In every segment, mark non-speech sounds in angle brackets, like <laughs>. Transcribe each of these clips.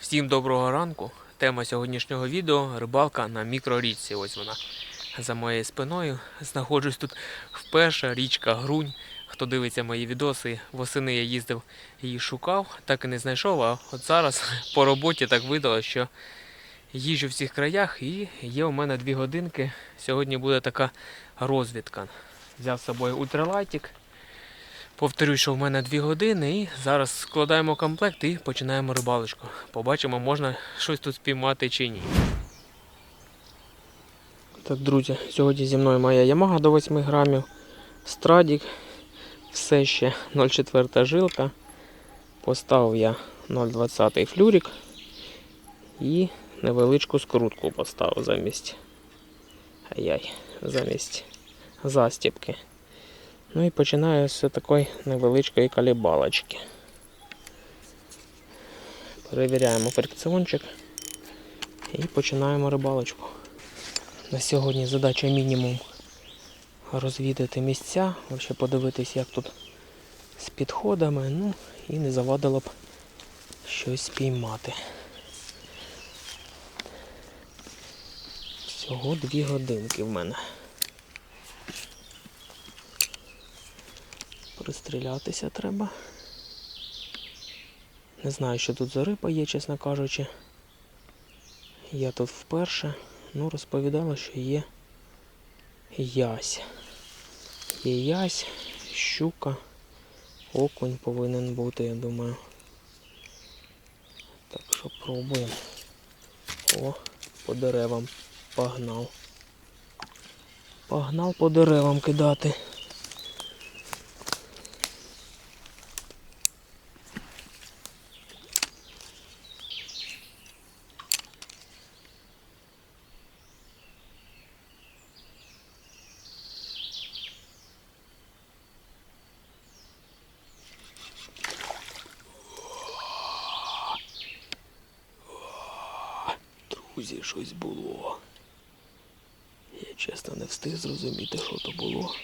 Всім доброго ранку. Тема сьогоднішнього відео рибалка на мікрорічці. Ось вона за моєю спиною. Знаходжусь тут вперше, річка Грунь. Хто дивиться мої відоси, восени я їздив її шукав, так і не знайшов. А от зараз <laughs> по роботі так видало, що їжджу в цих краях і є у мене дві годинки. Сьогодні буде така розвідка. Взяв з собою ультралайтик. Повторюю, що в мене дві години, і зараз складаємо комплект і починаємо рибалочку. Побачимо, можна щось тут спіймати чи ні. Так, друзі, сьогодні зі мною моя Yamaha до 8 грамів, Страдік, все ще 0,4 жилка. Поставив я 0,20 флюрик і невеличку скрутку поставив замість. Ай-яй, замість застіпки. Ну і починаю з такої невеличкої калібалочки. Перевіряємо фрикціончик і починаємо рибалочку. На сьогодні задача мінімум розвідати місця, подивитись, як тут з підходами, ну і не завадило б щось спіймати. Всього дві годинки в мене. Пристрілятися треба. Не знаю, що тут за риба є, чесно кажучи. Я тут вперше. Ну, розповідала, що є ясь. Є ясь, щука, окунь повинен бути, я думаю. Так що пробуємо. О, по деревам погнав. Погнав по деревам кидати. Друзі, щось було. Я чесно не встиг зрозуміти, що то було.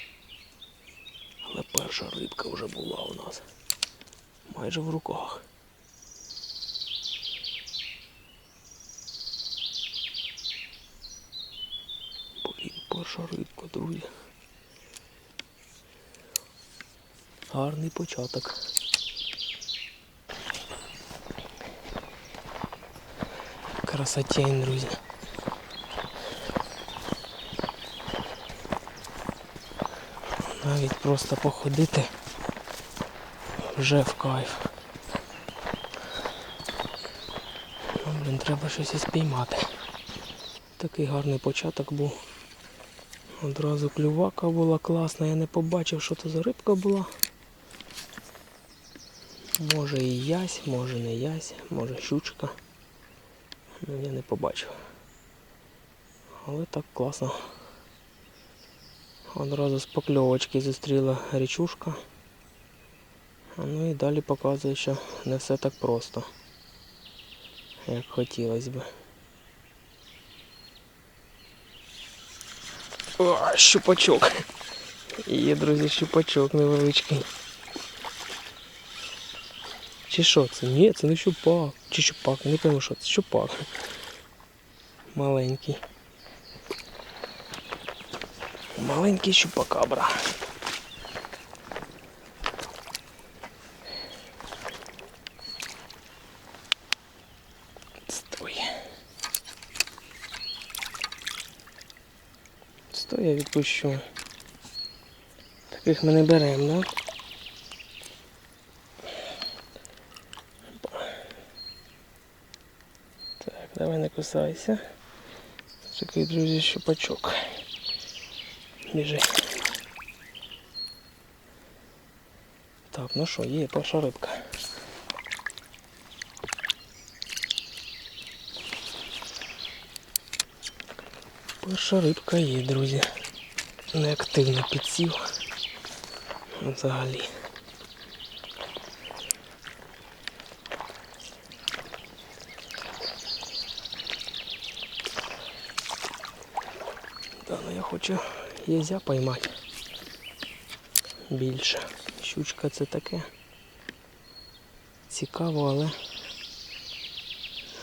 Але перша рибка вже була у нас. Майже в руках. Блін, перша рибка, друзі. Гарний початок. Красотень, друзі. Навіть просто походити вже в кайф. Ну, блін, треба щось і спіймати. Такий гарний початок був. Одразу клювака була класна, я не побачив, що то за рибка була. Може і ясь, може не ясь, може щучка. Ну, я не побачив. Але так класно. Одразу з покльовочки зустріла річушка. Ну і далі показує, що не все так просто, як хотілося би. О, щупачок. Є, друзі, щупачок невеличкий. Чи що це? Ні, це не щупак. Чи щупак, не пойму, що це щупак. Маленький. Маленький щупакабра. Стой. Стой, я відпущу. Таких ми не беремо, да? Так, давай кусайся. Такий, друзі, щупачок. Біжи. Так, ну що, є перша рибка. Перша рибка є, друзі. Неактивно підсів. Взагалі. Я хочу єзя поймати. Більше. Щучка це таке. Цікаво, але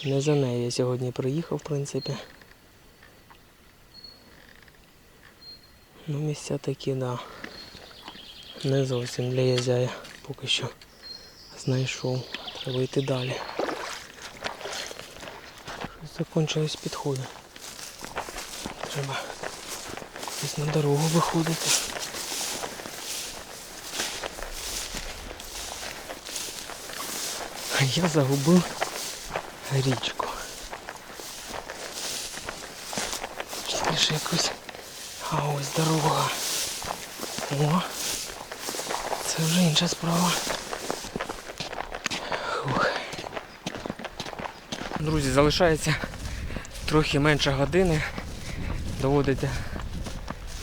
Не за нею я сьогодні приїхав, в принципі. Ну, місця такі, да. Не зовсім для язяя поки що знайшов. Треба йти далі. Щось Закончились підходи. Треба десь на дорогу виходити. А я загубив річку. Точніше якусь. А ось дорога. О, це вже інша справа. Фух. Друзі, залишається трохи менше години. Доводиться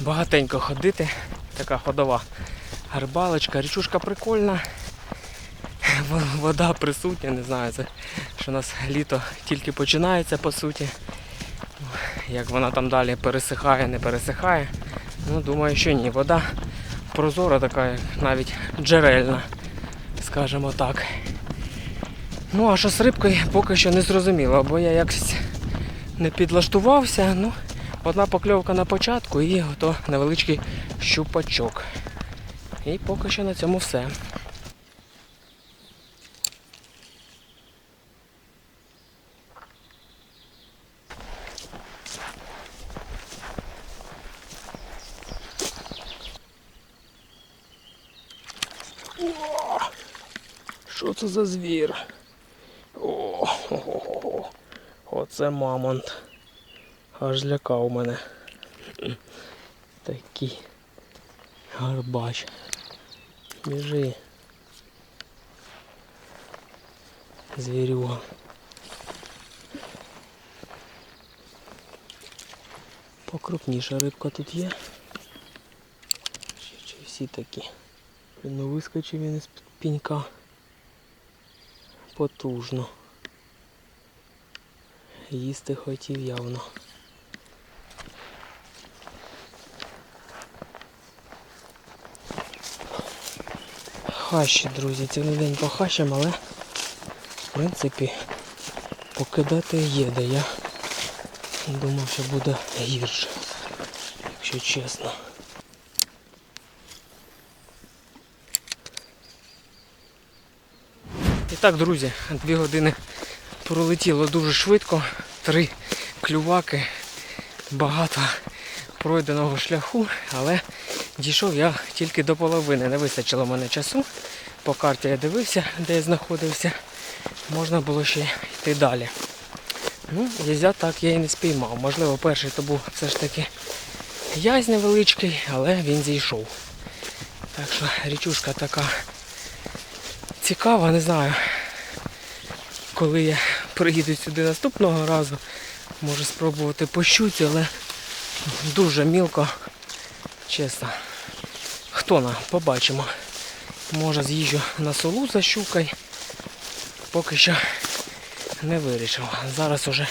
багатенько ходити. Така ходова гарбалочка. Річушка прикольна. Вода присутня, не знаю, це що у нас літо тільки починається по суті. Як вона там далі пересихає, не пересихає. Ну, думаю, що ні. Вода прозора така, навіть джерельна, скажімо так. Ну, а що з рибкою поки що не зрозуміло, бо я якось не підлаштувався. Ну, одна покльовка на початку і ото невеличкий щупачок. І поки що на цьому все. О, що це за звір? О, хо-хо-хо. Оце мамонт. Аж злякав мене. Такий гарбач. Біжи. Звірюга. Покрупніша рибка тут є. Чи, всі такі? Ну вискочив він із пінька. Потужно. Їсти хотів явно. Хащі, друзі, цілий день по але в принципі покидати є, я думав, що буде гірше, якщо чесно. І так, друзі, дві години пролетіло дуже швидко. Три клюваки, багато пройденого шляху, але дійшов я тільки до половини. Не вистачило мене часу. По карті я дивився, де я знаходився. Можна було ще йти далі. Ну, язя так я і не спіймав. Можливо, перший то був все ж таки язь невеличкий, але він зійшов. Так що річушка така цікава, не знаю. Коли я приїду сюди наступного разу, можу спробувати пощути, але дуже мілко, чесно. Хто побачимо. Може з'їжджу на солу за щукою. Поки що не вирішив. Зараз уже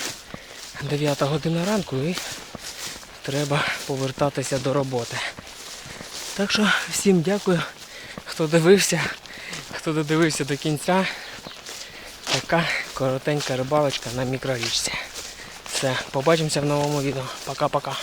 9 година ранку і треба повертатися до роботи. Так що всім дякую, хто дивився, хто додивився до кінця. Така коротенька рибалочка на мікрорічці. Все, побачимося в новому відео. Пока-пока.